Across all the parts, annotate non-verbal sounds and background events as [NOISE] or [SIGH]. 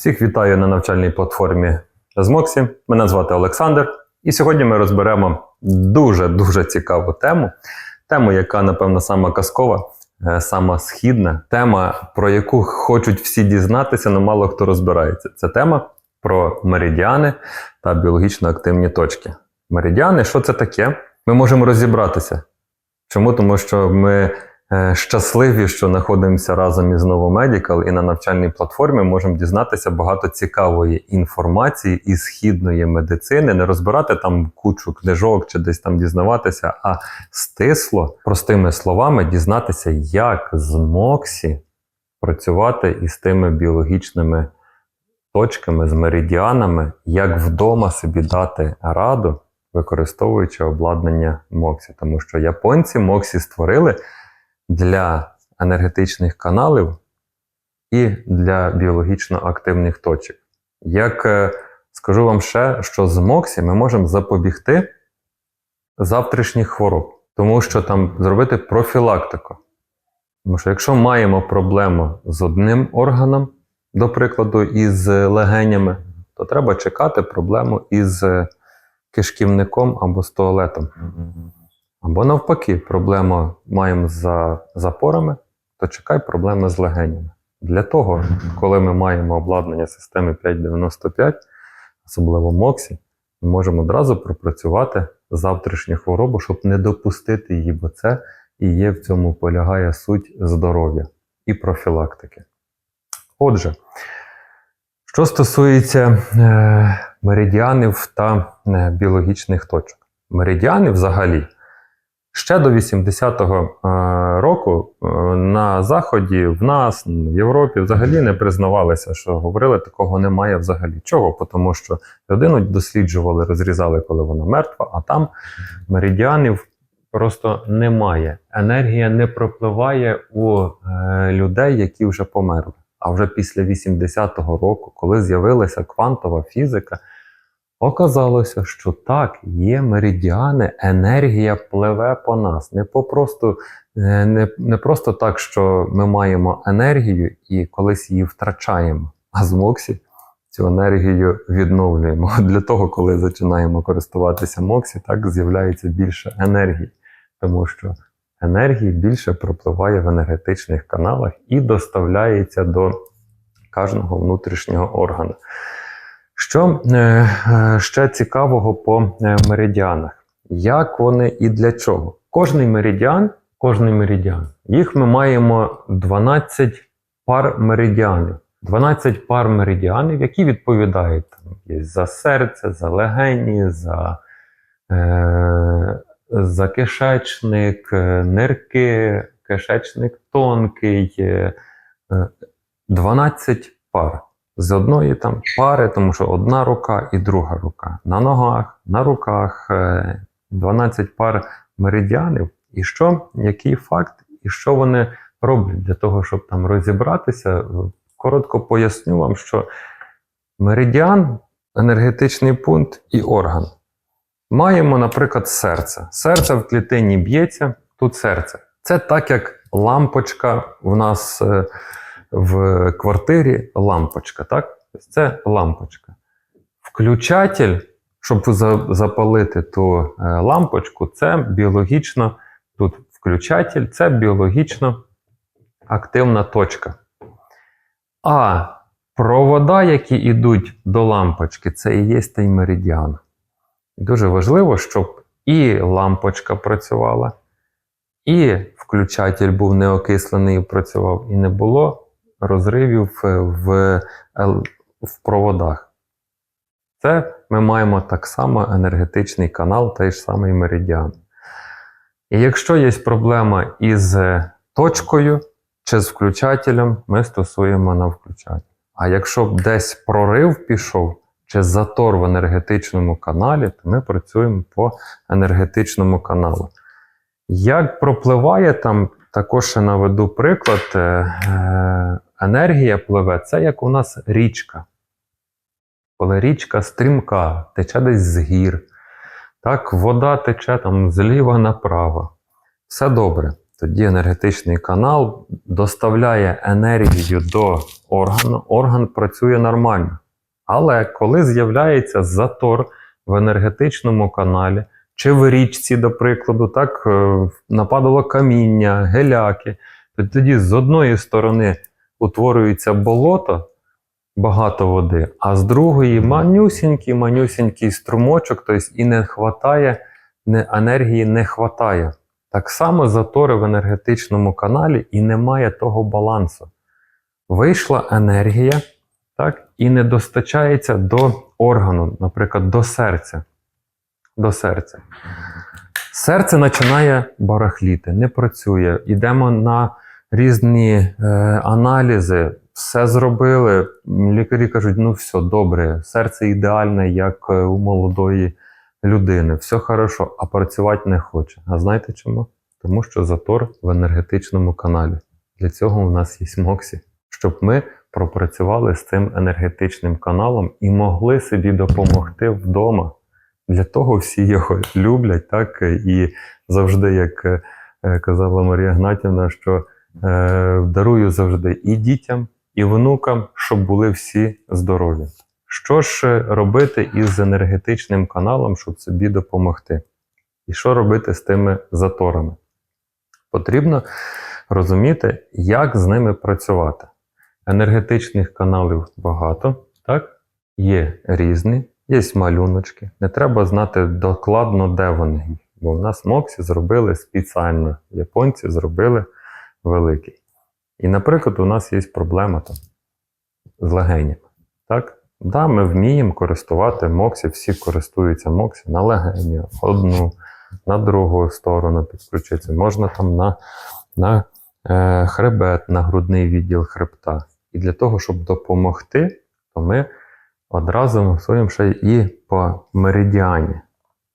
Всіх вітаю на навчальній платформі Змоксі. Мене звати Олександр. І сьогодні ми розберемо дуже-дуже цікаву тему. Тему, яка, напевно, сама казкова, е, сама східна. Тема, про яку хочуть всі дізнатися, але мало хто розбирається. Це тема про меридіани та біологічно активні точки. Меридіани, що це таке? Ми можемо розібратися. Чому? Тому що ми щасливі, що знаходимося разом із Новомедікал і на навчальній платформі можемо дізнатися багато цікавої інформації із східної медицини, не розбирати там кучу книжок чи десь там дізнаватися, а стисло, простими словами, дізнатися, як з Моксі працювати із тими біологічними точками, з меридіанами, як вдома собі дати раду, використовуючи обладнання Моксі. Тому що японці Моксі створили для енергетичних каналів і для біологічно активних точок. Як е, скажу вам ще, що з Моксі ми можемо запобігти завтрашніх хвороб, тому що там зробити профілактику. Тому що якщо маємо проблему з одним органом, до прикладу, із легенями, то треба чекати проблему із е, кишківником або з туалетом. Або навпаки, проблема маємо з запорами, то чекай проблеми з легенями. Для того, коли ми маємо обладнання системи 595, особливо МОКСі, ми можемо одразу пропрацювати завтрашню хворобу, щоб не допустити її, бо це і є в цьому полягає суть здоров'я і профілактики. Отже, що стосується е, меридіанів та е, біологічних точок. Меридіани взагалі ще до 80-го е, року е, на Заході, в нас, в Європі взагалі не признавалися, що говорили, такого немає взагалі. Чого? Тому що людину досліджували, розрізали, коли вона мертва, а там меридіанів просто немає. Енергія не пропливає у е, людей, які вже померли. А вже після 80-го року, коли з'явилася квантова фізика, оказалося, що так, є меридіани, енергія пливе по нас. Не, попросту, е, не, не просто так, що ми маємо енергію і колись її втрачаємо, а з Моксі цю енергію відновлюємо. [LAUGHS] Для того, коли починаємо користуватися Моксі, так з'являється більше енергії, тому що енергії більше пропливає в енергетичних каналах і доставляється до кожного внутрішнього органу. Що е, е, ще цікавого по е, меридіанах? Як вони і для чого? Кожний меридіан, кожний меридіан, їх ми маємо 12 пар меридіанів. 12 пар меридіанів, які відповідають там, за серце, за легені, за е, за кишечник, нирки, кишечник тонкий, е, 12 пар. З одної там пари, тому що одна рука і друга рука. На ногах, на руках е, 12 пар меридіанів. І що, який факт, і що вони роблять для того, щоб там розібратися, коротко поясню вам, що меридіан енергетичний пункт і орган. Маємо, наприклад, серце. Серце в клітині б'ється, тут серце. Це так, як лампочка в нас е, в квартирі лампочка. так? Це лампочка. Включатель, щоб запалити ту е, лампочку, це біологічно, тут включатель, це біологічно активна точка. А провода, які йдуть до лампочки, це і є той меридіан. Дуже важливо, щоб і лампочка працювала, і включатель був неокислений і працював, і не було розривів е, в, в проводах. Це ми маємо так само енергетичний канал, той ж самий меридіан. І якщо є проблема із е, точкою чи з включателем, ми стосуємо на включатель. А якщо б десь прорив пішов, чи затор в енергетичному каналі, то ми працюємо по енергетичному каналу. Як пропливає там, також ще наведу приклад, е, е, енергія пливе, це як у нас річка. Коли річка стрімка, тече десь з гір, так, вода тече там зліва направо. Все добре. Тоді енергетичний канал доставляє енергію до органу, орган працює нормально. Але коли з'являється затор в енергетичному каналі, чи в річці, до прикладу, так е, нападало каміння, геляки, то тоді з одної сторони утворюється болото, багато води, а з другої манюсінький, манюсінький струмочок, тобто і не хватає, не, енергії не хватає. Так само затори в енергетичному каналі і немає того балансу. Вийшла енергія, так, і не достачається до органу, наприклад, до серця. До серця. Серце починає барахліти, не працює. Йдемо на різні е, аналізи, все зробили. Лікарі кажуть, ну все добре, серце ідеальне, як е, у молодої людини, все хорошо, а працювати не хоче. А знаєте чому? Тому що затор в енергетичному каналі. Для цього у нас є Моксі, щоб ми пропрацювали з цим енергетичним каналом і могли собі допомогти вдома. Для того всі його люблять, так і завжди, як е, казала Марія Гнатівна, що дарую завжди і дітям, і внукам, щоб були всі здорові. Що ж е, робити із енергетичним каналом, щоб собі допомогти? І що робити з тими заторами? Потрібно розуміти, як з ними працювати. Енергетичних каналів багато, так? Є різні, є малюночки. Не треба знати докладно, де вони. Бо в нас Моксі зробили спеціально, японці зробили великий. І, наприклад, у нас є проблема там з легенями. Так? Да, ми вміємо користувати Моксі, всі користуються Моксі на легені, одну, на другу сторону підключитися. Можна там на, на е, хребет, на грудний відділ хребта. І для того, щоб допомогти, то ми одразу мусуємо ще і по меридіані.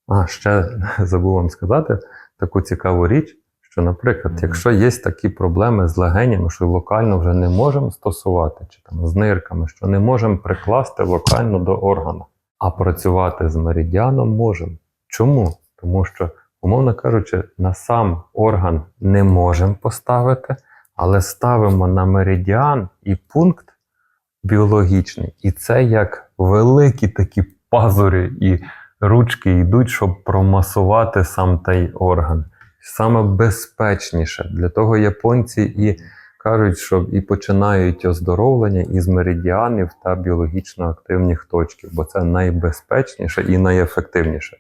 А ще [LAUGHS] забув вам сказати таку цікаву річ, що, наприклад, якщо є такі проблеми з легенями, що локально вже не можемо стосувати, чи там з нирками, що не можемо прикласти локально до органу, а працювати з меридіаном можемо. Чому? Тому що, умовно кажучи, на сам орган не можемо поставити, але ставимо на меридіан і пункт біологічний. І це як великі такі пазурі і ручки йдуть, щоб промасувати сам той орган. Саме безпечніше. Для того японці і кажуть, що і починають оздоровлення із меридіанів та біологічно активних точків, бо це найбезпечніше і найефективніше.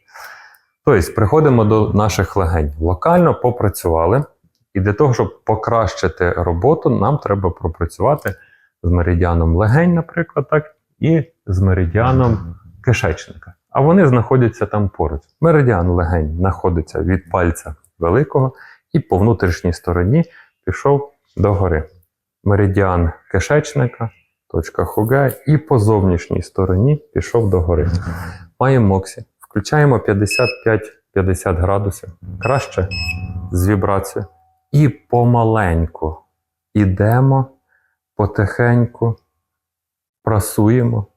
Тобто, приходимо до наших легень. Локально попрацювали, і для того, щоб покращити роботу, нам треба пропрацювати з меридіаном легень, наприклад, так, і з меридіаном кишечника. А вони знаходяться там поруч. Меридіан легень знаходиться від пальця великого і по внутрішній стороні пішов догори. Меридіан кишечника, точка Хуге, і по зовнішній стороні пішов догори. Маємо моксі. Включаємо 55-50 градусів. Краще з вібрацією. І помаленьку ідемо потихеньку, прасуємо.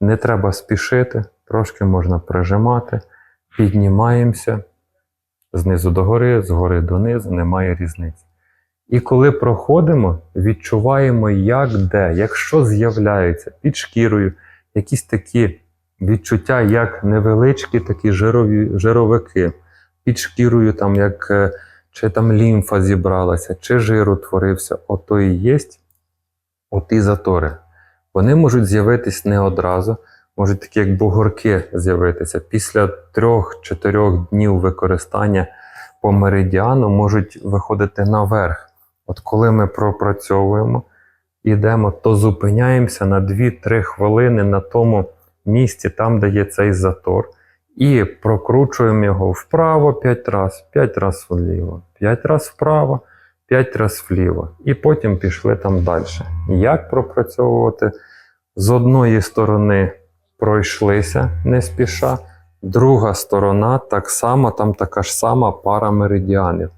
Не треба спішити, трошки можна прижимати, піднімаємося знизу до гори, згори донизу, немає різниці. І коли проходимо, відчуваємо, як де, якщо з'являються під шкірою якісь такі відчуття, як невеличкі такі жирові, жировики, під шкірою, там, як е, чи там лімфа зібралася, чи жир утворився, ото і є оті затори. Вони можуть з'явитись не одразу, можуть такі як бугорки з'явитися. Після 3-4 днів використання по меридіану можуть виходити наверх. От коли ми пропрацьовуємо, йдемо, то зупиняємося на 2-3 хвилини на тому місці, там, де є цей затор, і прокручуємо його вправо 5 разів, 5 разів вліво, 5 разів вправо, 5 разів вліво. І потім пішли там далі. Як пропрацьовувати? З одної сторони пройшлися не спіша, друга сторона так само, там така ж сама пара меридіанів.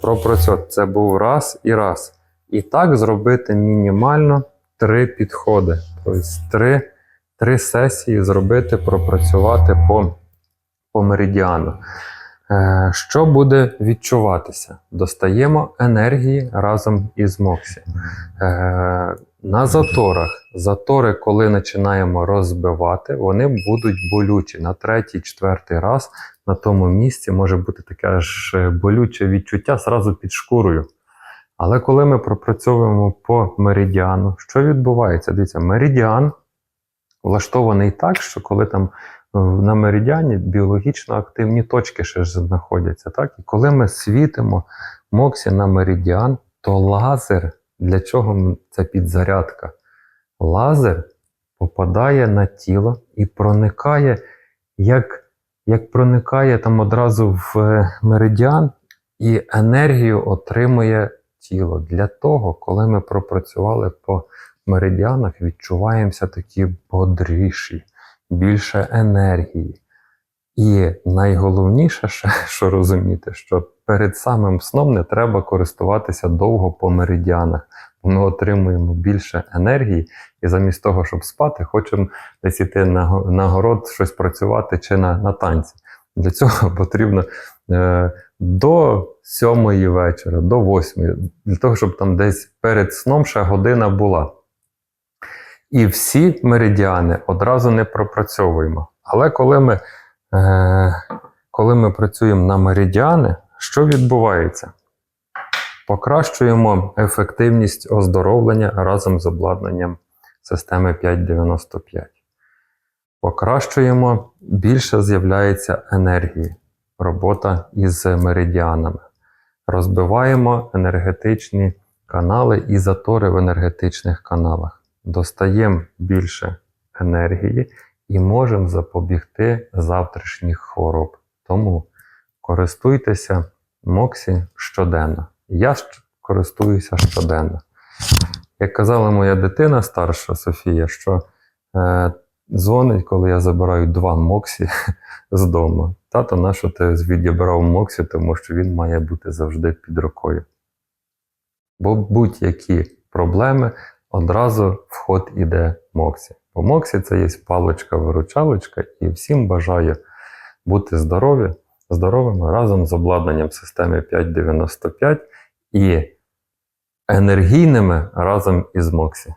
Пропрацьовувати це був раз і раз. І так зробити мінімально три підходи. Тобто три, три сесії зробити, пропрацювати по, по меридіану. Е, Що буде відчуватися? Достаємо енергії разом із Моксі. На заторах. Затори, коли починаємо розбивати, вони будуть болючі. На третій, четвертий раз на тому місці може бути таке е, болюче відчуття зразу під шкурою. Але коли ми пропрацьовуємо по меридіану, що відбувається? Дивіться, меридіан влаштований так, що коли там е, на меридіані біологічно активні точки ще ж знаходяться. Так? І коли ми світимо Моксі на меридіан, то лазер, для чого це підзарядка? Лазер попадає на тіло і проникає, як, як проникає там одразу в е, меридіан, і енергію отримує тіло. Для того, коли ми пропрацювали по меридіанах, відчуваємося такі бодріші, більше енергії. І найголовніше, [LAUGHS] що розуміти, що перед самим сном не треба користуватися довго по меридіанах, ми отримуємо більше енергії, і замість того, щоб спати, хочемо десь іти на, на город, щось працювати чи на, на танці. Для цього [LAUGHS] потрібно е, до сьомої вечора, до восьмої, для того, щоб там десь перед сном ще година була. І всі меридіани одразу не пропрацьовуємо. Але коли ми, коли ми працюємо на меридіани, що відбувається? Покращуємо ефективність оздоровлення разом з обладнанням системи 595. Покращуємо, більше з'являється енергії, робота із меридіанами. Розбиваємо енергетичні канали і затори в енергетичних каналах. Достаємо більше енергії і можемо запобігти завтрашніх хвороб. Тому користуйтеся Моксі щоденно. Я користуюся щоденно. Як казала моя дитина старша Софія, що е, дзвонить, коли я забираю два Моксі з дому. Тато, на що ти відібрав Моксі, тому що він має бути завжди під рукою. Бо будь-які проблеми одразу в ход іде Моксі. Бо Моксі це є паличка-виручалочка, і всім бажаю бути здорові, здоровими разом з обладнанням системи 595 і енергійними разом із Моксі.